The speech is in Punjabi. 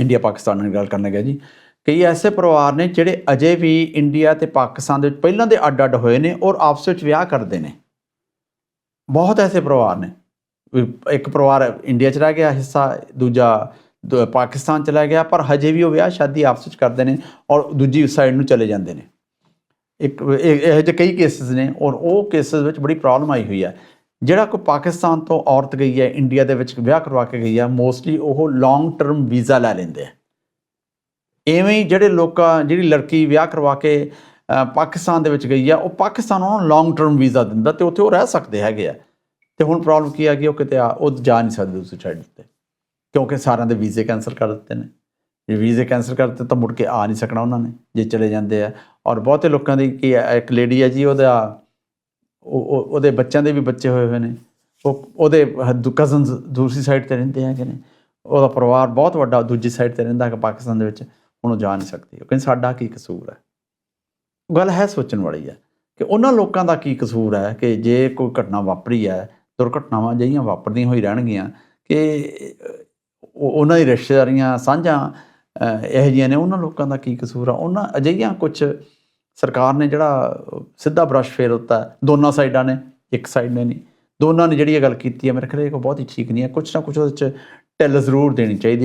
ਇੰਡੀਆ ਪਾਕਿਸਤਾਨ ਨਾਲ ਗੱਲ ਕਰਨ ਲੱਗਾ ਜੀ। ਕਈ ਐਸੇ ਪਰਿਵਾਰ ਨੇ ਜਿਹੜੇ ਅਜੇ ਵੀ ਇੰਡੀਆ ਤੇ ਪਾਕਿਸਤਾਨ ਦੇ ਵਿੱਚ ਪਹਿਲਾਂ ਦੇ ਅੱਡ-ਅੱਡ ਹੋਏ ਨੇ ਔਰ ਆਪਸ ਵਿੱਚ ਵਿਆਹ ਕਰਦੇ ਨੇ। ਬਹੁਤ ਐਸੇ ਪਰਿਵਾਰ ਨੇ। ਇੱਕ ਪਰਿਵਾਰ ਇੰਡੀਆ ਚ ਰਹਿ ਗਿਆ, ਹਿੱਸਾ ਦੂਜਾ ਦ- ਪਾਕਿਸਤਾਨ ਚਲਾ ਗਿਆ, ਪਰ ਹਜੇ ਵੀ ਉਹ ਵਿਆਹ ਸ਼ਾਦੀ ਆਪਸ ਵਿੱਚ ਕਰਦੇ ਨੇ ਔਰ ਦੂਜੀ ਸਾਈਡ ਨੂੰ ਚਲੇ ਜਾਂਦੇ ਨੇ। ਇੱਕ ਇਹ- ਇਹੋ ਜਿਹੇ ਕਈ ਕੇਸਿਸ ਨੇ ਔਰ ਉਹ ਕੇਸਿਸ ਵਿੱਚ ਬੜੀ ਪ੍ਰੋਬਲਮ ਆਈ ਹੋਈ ਹੈ। ਜਿਹੜਾ ਕੋਈ ਪਾਕਿਸਤਾਨ ਤੋਂ ਔਰਤ ਗਈ ਹੈ, ਇੰਡੀਆ ਦੇ ਵਿੱਚ ਵਿਆਹ ਕਰਵਾ ਕੇ ਗਈ ਹੈ ਮੋਸਟਲੀ ਉਹ ਲੌਂਗ ਟਰਮ ਵੀਜ਼ਾ ਲੈ ਲੈਂਦੇ ਆ ਐਵੇਂ ਹੀ ਜਿਹੜੇ ਲੋਕਾਂ, ਜਿਹੜੀ ਲੜਕੀ ਵਿਆਹ ਕਰਵਾ ਕੇ ਪਾਕਿਸਤਾਨ ਦੇ ਵਿੱਚ ਗਈ ਆ ਉਹ ਪਾਕਿਸਤਾਨ ਉਹਨਾਂ ਨੂੰ ਲੌਂਗ ਟਰਮ ਵੀਜ਼ਾ ਦਿੰਦਾ ਤੇ ਉੱਥੇ ਉਹ ਰਹਿ ਸਕਦੇ ਹੈਗੇ ਆ। ਤੇ ਹੁਣ ਪ੍ਰੋਬਲਮ ਕੀ ਆ ਕਿ ਉਹ ਕਿਤੇ ਆ, ਉਹ ਜਾ ਨਹੀਂ ਸਕਦੇ ਦੂਸਰੀ ਸਾਈਡ ਤੇ ਕਿਉਂਕਿ ਸਾਰਿਆਂ ਦੇ ਵੀਜ਼ੇ ਕੈਨਸਲ ਕਰ ਦਿੱਤੇ ਨੇ। ਜੇ ਵੀਜ਼ੇ ਕੈਨਸਲ ਕਰ ਦਿੱਤੇ ਤਾਂ ਮੁੜ ਕੇ ਆ ਨਹੀਂ ਸਕਣਾ ਉਹਨਾਂ ਨੇ, ਜੇ ਚਲੇ ਜਾਂਦੇ ਆ। ਔਰ ਬਹੁਤੇ ਲੋਕਾਂ ਦੀ ਕੀ ਇੱਕ ਲੇਡੀ ਹੈ ਜੀ, ਉਹਦਾ ਉਹ ਉਹਦੇ ਬੱਚਿਆਂ ਦੇ ਵੀ ਬੱਚੇ ਹੋਏ ਹੋਏ ਨੇ। ਉਹ ਉਹਦੇ ਕਜ਼ਨਸ ਦੂਸਰੀ ਸਾਈਡ ਤੇ ਰਹਿੰਦੇ ਹੈਗੇ ਨੇ। ਉਹਦਾ ਪਰਿਵਾਰ ਬਹੁਤ ਵੱਡਾ ਦੂਜੀ ਸਾਈਡ ਤੇ ਰਹਿੰਦਾ ਹੈ ਪਾਕਿਸਤਾਨ ਦੇ ਵਿੱਚ। ਹੁਣ ਉਹ ਜਾ ਨਹੀਂ ਸਕਦੀ। ਉਹ ਕਹਿੰਦੇ ਸਾਡਾ ਕੀ ਕਸੂਰ ਹੈ? ਗੱਲ ਹੈ ਸੋਚਣ ਵਾਲੀ ਹੈ ਕਿ ਉਹਨਾਂ ਲੋਕਾਂ ਦਾ ਕੀ ਕਸੂਰ ਹੈ ਕਿ ਜੇ ਕੋਈ ਘਟਨਾ ਵਾਪਰੀ ਹੈ ਦੁਰਘਟਨਾਵਾਂ ਜਿਹੀਆਂ ਵਾਪਰਦੀਆਂ ਹੋਈ ਰਹਿਣਗੀਆਂ ਕਿ ਉਹ- ਉਹਨਾਂ ਦੀ ਰਿਸ਼ਤੇਦਾਰੀਆਂ ਸਾਂਝਾਂ ਅਹ, ਇਹੋ ਜਿਹੀਆਂ ਨੇ। ਉਹਨਾਂ ਲੋਕਾਂ ਦਾ ਕੀ ਕਸੂਰ ਆ? ਉਹਨਾਂ ਅਜਿਹੀਆਂ ਕੁਝ ਸਰਕਾਰ ਨੇ ਜਿਹੜਾ ਸਿੱਧਾ ਬ੍ਰਸ਼ ਫੇਰ ਦਿੱਤਾ ਦੋਨਾਂ ਸਾਈਡਾਂ ਨੇ, ਇੱਕ ਸਾਈਡ ਨੇ ਨਹੀਂ। ਦੋਨਾਂ ਨੇ ਜਿਹੜੀ ਇਹ ਗੱਲ ਕੀਤੀ ਹੈ, ਮੇਰੇ ਖਿਆਲ ਇਹ ਬਹੁਤ ਹੀ ਠੀਕ ਨਹੀਂ ਹੈ। ਕੁਝ ਨਾ ਕੁਝ ਉਹਦੇ ਚ ਢਿੱਲ ਜ਼ਰੂਰ ਦੇਣੀ ਚਾਹੀਦੀ ਹੈ।